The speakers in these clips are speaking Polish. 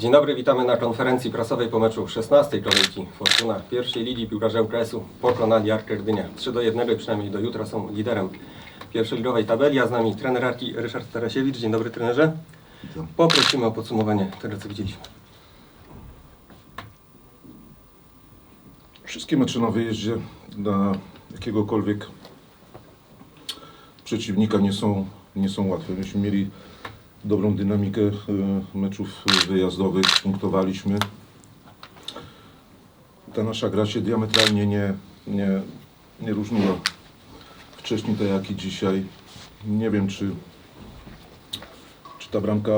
Dzień dobry, witamy na konferencji prasowej po meczu 16 kolejki Fortuna pierwszej ligi piłkarze UKS-u pokonali Arkę Gdynia 3 do 1 i przynajmniej do jutra są liderem pierwszoligowej tabeli, a z nami trener Arki Ryszard Tarasiewicz. Dzień dobry trenerze. Witam. Poprosimy o podsumowanie tego co widzieliśmy. Wszystkie mecze na wyjeździe dla jakiegokolwiek przeciwnika nie są, nie są łatwe. Myśmy mieli dobrą dynamikę e, meczów wyjazdowych, punktowaliśmy. Ta nasza gra się diametralnie nie, nie, nie różniła wcześniej tak jak i dzisiaj. Nie wiem czy, czy ta bramka,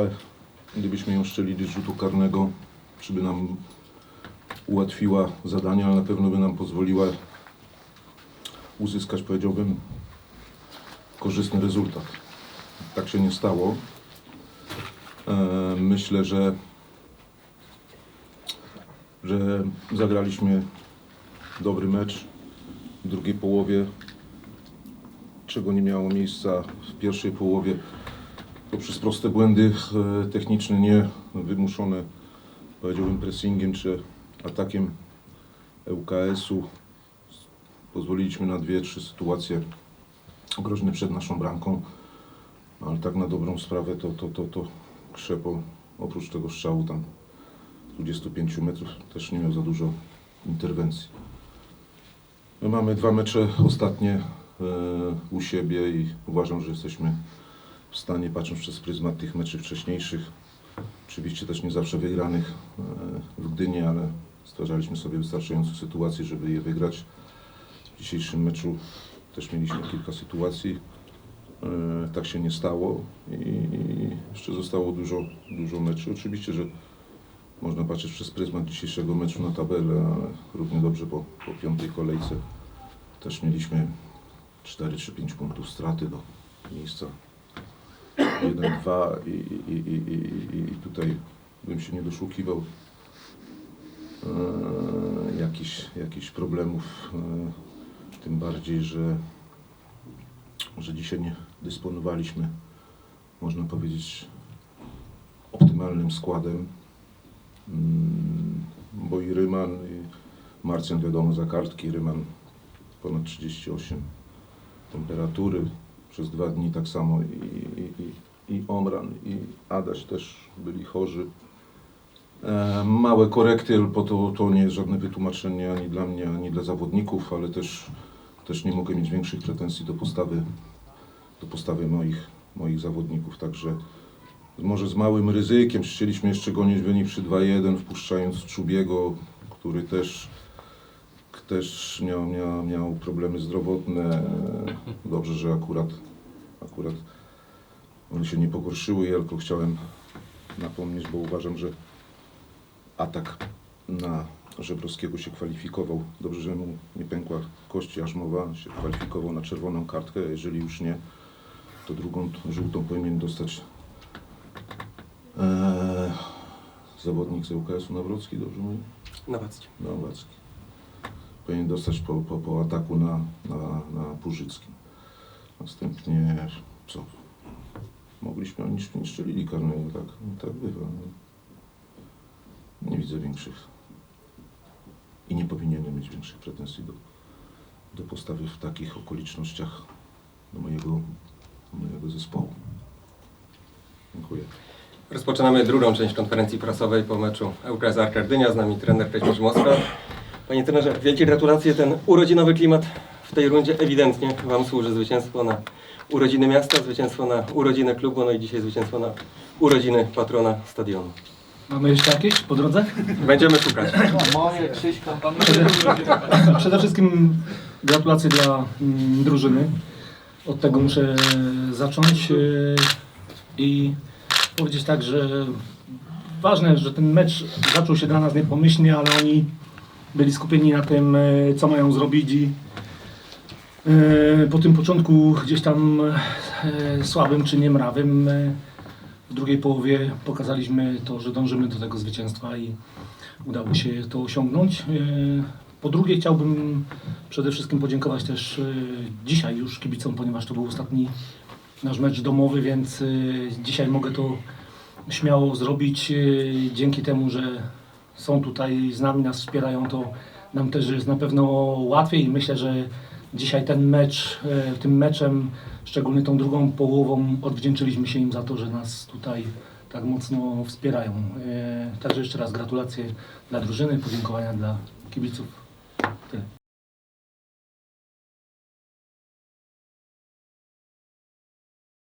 gdybyśmy ją szczelili z rzutu karnego, czy by nam ułatwiła zadanie, ale na pewno by nam pozwoliła uzyskać, powiedziałbym, korzystny rezultat. Tak się nie stało. E, Myślę, że, że zagraliśmy dobry mecz w drugiej połowie, czego nie miało miejsca w pierwszej połowie. Poprzez proste błędy e, techniczne, nie wymuszone, powiedziałbym, pressingiem czy atakiem ŁKS-u pozwoliliśmy na dwie, trzy sytuacje groźne przed naszą bramką, ale tak na dobrą sprawę to, to, to, to Krzepo oprócz tego strzału tam 25 metrów też nie miał za dużo interwencji. My mamy dwa mecze ostatnie e, u siebie i uważam, że jesteśmy w stanie, patrząc przez pryzmat tych meczy wcześniejszych, oczywiście też nie zawsze wygranych e, w Gdyni, ale stwarzaliśmy sobie wystarczającą sytuację, żeby je wygrać. W dzisiejszym meczu też mieliśmy kilka sytuacji. E, Tak się nie stało i jeszcze zostało dużo, dużo meczy. Oczywiście, że można patrzeć przez pryzmat dzisiejszego meczu na tabelę, ale równie dobrze po, po piątej kolejce też mieliśmy 4 czy 5 punktów straty do miejsca 1-2 i, i, i, i, i, tutaj bym się nie doszukiwał e, jakichś, jakichś problemów, e, tym bardziej, że, że dzisiaj nie dysponowaliśmy, można powiedzieć, optymalnym składem, Mm, bo i Ryman, i Marcjan wiadomo za kartki, Ryman ponad 38 temperatury, przez dwa dni tak samo i, i, i, i Omran i Adaś też byli chorzy. E, małe korekty, po to, to nie jest żadne wytłumaczenie ani dla mnie, ani dla zawodników, ale też, też nie mogę mieć większych pretensji do postawy, do postawy moich, moich zawodników, także może z małym ryzykiem chcieliśmy jeszcze gonić wynik przy 2-1, wpuszczając Czubiego, który też, też miał, miał, miał problemy zdrowotne. Dobrze, że akurat, akurat one się nie pogorszyły. Ja tylko chciałem napomnieć, bo uważam, że atak na Żebrowskiego się kwalifikował. Dobrze, że mu nie pękła kość jarzmowa, się kwalifikował na czerwoną kartkę. Jeżeli już nie, to drugą żółtą powinien dostać Eee, zawodnik z ŁKS-u Nawrocki, dobrze mówię? Nawadzki. Nawrocki. Powinien dostać po, po, po ataku na, na, na Płużyckim. Następnie co? Mogliśmy, oni nie strzelili karnego, tak, tak bywa. Nie widzę większych i nie powinienem mieć większych pretensji do, do postawy w takich okolicznościach do mojego, do mojego zespołu. Dziękuję. Rozpoczynamy drugą część konferencji prasowej po meczu ŁKS Arka Gdynia. Z nami trener Kazimierz Moskwa. Panie trenerze, wielkie gratulacje. Ten urodzinowy klimat w tej rundzie ewidentnie Wam służy. Zwycięstwo na urodziny miasta, zwycięstwo na urodziny klubu, no i dzisiaj zwycięstwo na urodziny patrona stadionu. Mamy jeszcze jakieś po drodze? Będziemy szukać. Moje, Krzyśka, pan Przede, przede wszystkim gratulacje dla mm, drużyny. Od tego muszę zacząć yy, i powiedzieć tak, że ważne, że ten mecz zaczął się dla nas niepomyślnie, ale oni byli skupieni na tym, yy, co mają zrobić i yy, po tym początku gdzieś tam yy, słabym czy niemrawym yy, w drugiej połowie pokazaliśmy to, że dążymy do tego zwycięstwa i udało się to osiągnąć. E, Po drugie chciałbym przede wszystkim podziękować też e, dzisiaj już kibicom, ponieważ to był ostatni nasz mecz domowy, więc e, dzisiaj mogę to śmiało zrobić. Dzięki temu, że są tutaj z nami, nas wspierają, to nam też jest na pewno łatwiej i myślę, że dzisiaj ten mecz, e, tym meczem, szczególnie tą drugą połową, odwdzięczyliśmy się im za to, że nas tutaj tak mocno wspierają. E, Także jeszcze raz gratulacje dla drużyny, podziękowania dla kibiców. Tyle.